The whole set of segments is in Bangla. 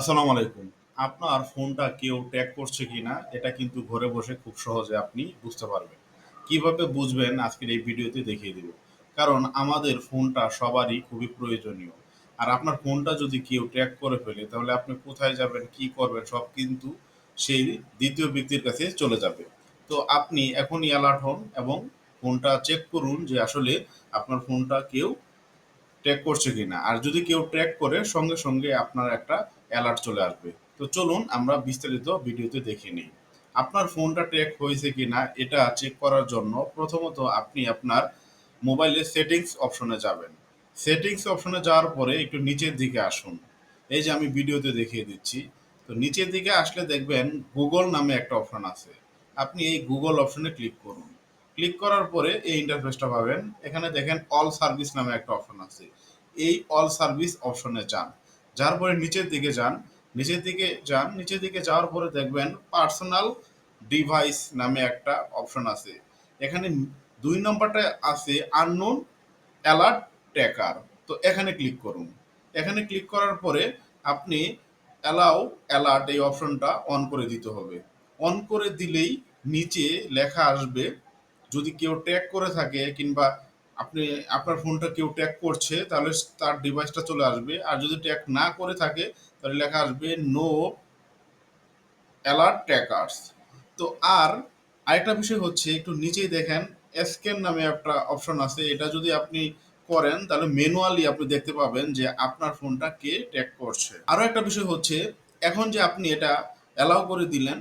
আসসালামু আলাইকুম। আপনার ফোনটা কেউ ট্র্যাক করছে কি না এটা কিন্তু ঘরে বসে খুব সহজে আপনি বুঝতে পারবেন। কীভাবে বুঝবেন আজকের এই ভিডিওতে দেখিয়ে দিব। কারণ আমাদের ফোনটা সবারই খুবই প্রয়োজনীয়। আর আপনার ফোনটা যদি কেউ ট্র্যাক করে ফেলে তাহলে আপনি কোথায় যাবেন, কি করবেন সব কিন্তু সেই দ্বিতীয় ব্যক্তির কাছে চলে যাবে। তো আপনি এখনই অ্যালার্ট হন এবং ফোনটা চেক করুন যে আসলে আপনার ফোনটা কেউ ট্র্যাক করছে কিনা আর যদি কেউ ট্র্যাক করে সঙ্গে সঙ্গে আপনার একটা অ্যালার্ট চলে আসবে। তো চলুন আমরা বিস্তারিত ভিডিওতে দেখে নিই। আপনার ফোনটা ট্র্যাক হয়েছে কিনা এটা চেক করার জন্য প্রথমত আপনি আপনার মোবাইলের সেটিংস অপশনে যাবেন। সেটিংস অপশনে যাওয়ার পরে একটু নিচের দিকে আসুন। এই যে আমি ভিডিওতে দেখিয়ে দিচ্ছি। তো নিচের দিকে আসলে দেখবেন গুগল নামে একটা অপশন আছে। আপনি এই গুগল অপশনে ক্লিক করুন। ক্লিক করার পরে এই ইন্টারফেসটা পাবেন। এখানে দেখেন অল সার্ভিস নামে একটা অপশন আছে। এই অল সার্ভিস অপশনে যান। যার পরে নিচের দিকে যান, নিচের দিকে যান, নিচের দিকে যাওয়ার পরে দেখবেন পার্সোনাল ডিভাইস নামে একটা অপশন আছে। এখানে দুই নম্বরটা আছে আননোন অ্যালার্ট ট্র্যাকার তো এখানে ক্লিক করুন। এখানে ক্লিক করার পরে আপনি অ্যালাউ অ্যালার্ট এই অপশনটা অন করে দিতে হবে। অন করে দিলেই নিচে লেখা আসবে। যদি কেউ ট্র্যাক করে থাকে কিংবা আপনি, আপনার ফোনটা কেউ ট্যাগ করছে, তাহলে তার ডিভাইসটা চলে আসবে। আর যদি ট্র্যাক না করে থাকে, তাহলে লেখা আসবে নো অ্যালার্ট ট্র্যাকার্স তো আর আরেকটা বিষয় হচ্ছে, একটু নিচেই দেখেন স্ক্যান নামে একটা অপশন আছে। এটা যদি আপনি করেন, তাহলে ম্যানুয়ালি আপনি দেখতে পাবেন যে আপনার ফোনটা কে ট্যাগ করছে। আরও একটা বিষয় হচ্ছে, এখন যে আপনি এটা অ্যালাউ করে দিলেন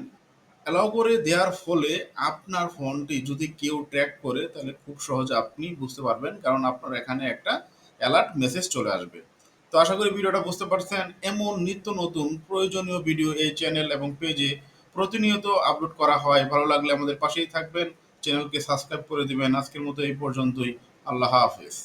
অ্যালাউ করে দেওয়ার ফলে আপনার ফোনটি যদি কেউ ট্র্যাক করে, তাহলে খুব সহজে আপনি বুঝতে পারবেন, কারণ আপনার এখানে একটা অ্যালার্ট মেসেজ চলে আসবে। তো আশা করি ভিডিওটা বুঝতে পারছেন। এমন নিত্য নতুন প্রয়োজনীয় ভিডিও এই চ্যানেল এবং পেজে প্রতিনিয়ত আপলোড করা হয়। ভালো লাগলে আমাদের পাশেই থাকবেন। চ্যানেলকে সাবস্ক্রাইব করে দিবেন। আজকের মতো এই পর্যন্তই। আল্লাহ হাফেজ।